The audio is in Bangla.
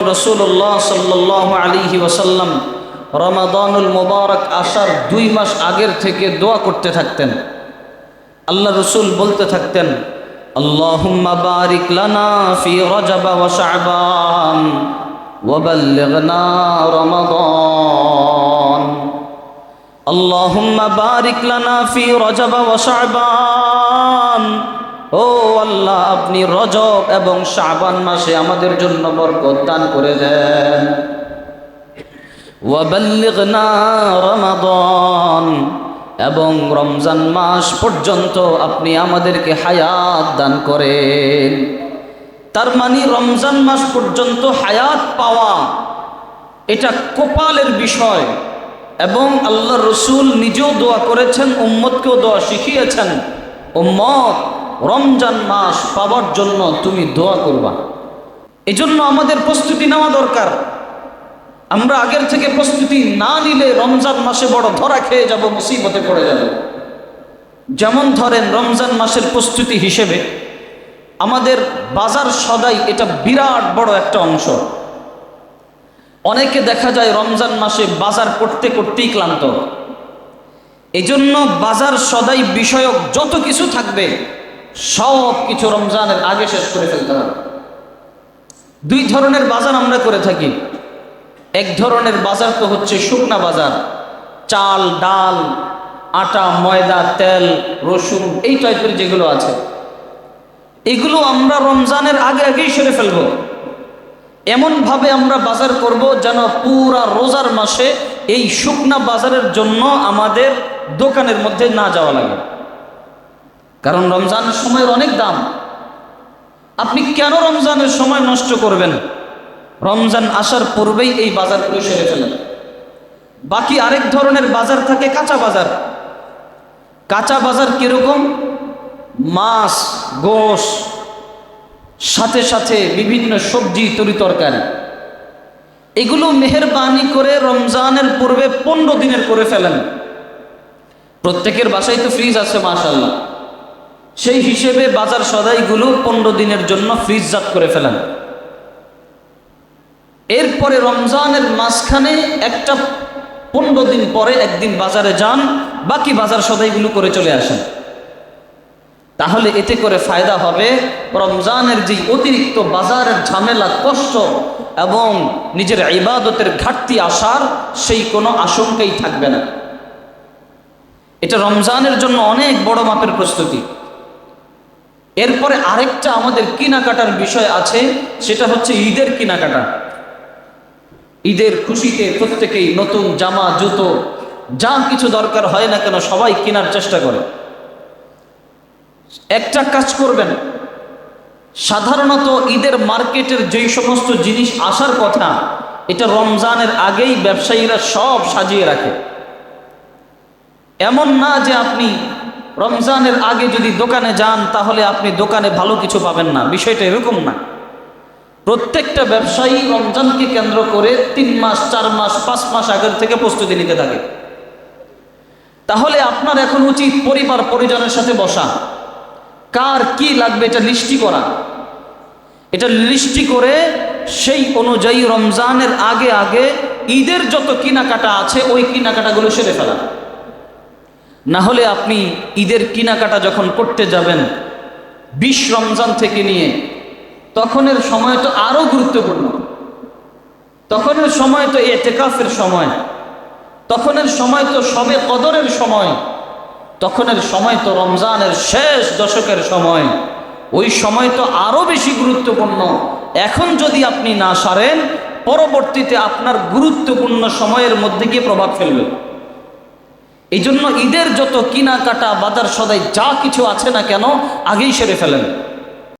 রসুল্লাহ সাল্লাহ আলিহি ওসাল্লাম রমাদানুল মোবারক আসার দুই মাস আগের থেকে দোয়া করতে থাকতেন। আল্লাহ রসুল বলতে থাকতেন, আল্লাহুম্মা বারিক লানা ফি রজব ওয়া শাবান ওয়া বাল্লিগনা রমাদান। আল্লাহুম্মা বারিক লানা ফি রজব ওয়া শাবান আল্লাহ, আপনি রজব এবং শাবান মাসে আমাদের জন্য বরকত দান করে দেন। এবং রমজান মাস পর্যন্ত আপনি আমাদেরকে হায়াত দান করেন। তার মানে রমজান মাস পর্যন্ত হায়াত পাওয়া, এটা কপালের বিষয়, এবং আল্লাহ রসুল নিজেও দোয়া করেছেন, উম্মতকেও দোয়া শিখিয়েছেন। উম্মত রমজান মাস পাওয়ার জন্য তুমি দোয়া করবা। এজন্য আমাদের প্রস্তুতি নেওয়া দরকার। আমরা আগের থেকে প্রস্তুতি না নিলে রমজান মাসে বড় ধরা খেয়ে যাব, মুসিবতে পড়ে যাব। যেমন ধরেন রমজান মাসের প্রস্তুতি হিসেবে আমাদের বাজার সদাই এটা বিরাট বড় একটা অংশ। অনেকে দেখা যায় রমজান মাসে বাজার করতে করতেই ক্লান্ত। এজন্য বাজার সদাই বিষয়ক যত কিছু থাকবে সব কিছু রমজানের আগে শেষ করে ফেলতে হবে। দুই ধরনের বাজার আমরা করে থাকি। এক ধরনের বাজার তো হচ্ছে শুকনা বাজার। চাল, ডাল, আটা, ময়দা, তেল, রসুন, এই টাইপের যেগুলো আছে। এগুলো আমরা রমজানের আগে আগেই সেরে ফেলব। এমনভাবে আমরা বাজার করব যেন পুরা রোজার মাসে এই শুকনা বাজারের জন্য আমাদের দোকানের মধ্যে না যাওয়া লাগে। কারণ রমজানের সময়ের অনেক দাম। আপনি কেন রমজানের সময় নষ্ট করবেন? রমজান আসার পূর্বেই এই বাজারগুলো সেরে ফেলেন। বাকি আরেক ধরনের বাজার থাকে কাঁচা বাজার। কাঁচা বাজার কীরকম? মাছ, গোশ, সাথে সাথে বিভিন্ন সবজি, তরি তরকারি। এগুলো মেহরবানি করে রমজানের পূর্বে পনেরো দিনের করে ফেলেন। প্রত্যেকের বাসায় তো ফ্রিজ আছে মাশাল্লাহ সেই হিসেবে বাজার সদাইগুলো পনেরো দিনের জন্য ফ্রিজজাত করে ফেলেন। এরপরে রমজানের মাঝখানে একটা পনেরো দিন পরে একদিন বাজারে যান, বাকি বাজার সদাইগুলো করে চলে আসেন। তাহলে এতে করে ফায়দা হবে, রমজানের যে অতিরিক্ত বাজারের ঝামেলা, কষ্ট এবং নিজের ইবাদতের ঘাটতি আসার সেই কোনো আশঙ্কাই থাকবে না। এটা রমজানের জন্য অনেক বড় মাপের প্রস্তুতি। এরপরে আরেকটা আমাদের কেনাকাটার বিষয় আছে, সেটা হচ্ছে ঈদের কেনাকাটা। ঈদের খুশিতে প্রত্যেকেই নতুন জামা, জুতো, যা কিছু দরকার হয় না কেন সবাই কেনার চেষ্টা করে। একটা কাজ করবেন, সাধারণত ঈদের মার্কেটের যেই সমস্ত জিনিস আসার কথা, এটা রমজানের আগেই ব্যবসায়ীরা সব সাজিয়ে রাখে। এমন না যে আপনি রমজানের আগে যদি দোকানে যান, তাহলে আপনি দোকানে ভালো কিছু পাবেন না। বিষয়টা এরকম না। প্রত্যেকটা ব্যবসায়ী রমজানকে কেন্দ্র করে তিন মাস, চার মাস, পাঁচ মাস আগের থেকে প্রস্তুতি নিতে থাকে। তাহলে আপনার এখন উচিত পরিবার, পরিজনের সাথে বসা। কার কি লাগবে এটা লিস্টি করা। এটা লিস্টি করে সেই অনুযায়ী রমজানের আগে আগে ঈদের যত কেনাকাটা আছে, ওই কেনাকাটাগুলো সেরে ফেলা। না হলে আপনি ঈদের কেনাকাটা যখন করতে যাবেন, বিশ রমজান থেকে নিয়ে, তখনের সময় তো আরও গুরুত্বপূর্ণ। তখনের সময় তো এতেকাফের সময়। তখনের সময় তো সবে কদরের সময়। তখনের সময় তো রমজানের শেষ দশকের সময়। ওই সময় তো আরও বেশি গুরুত্বপূর্ণ। এখন যদি আপনি না সারেন, পরবর্তীতে আপনার গুরুত্বপূর্ণ সময়ের মধ্যে গিয়ে প্রভাব ফেলবে। এই জন্য ঈদের যত কিনা কাটা বাজার সদাই যা কিছু আছে না কেন, আগেই সেরে ফেলেন।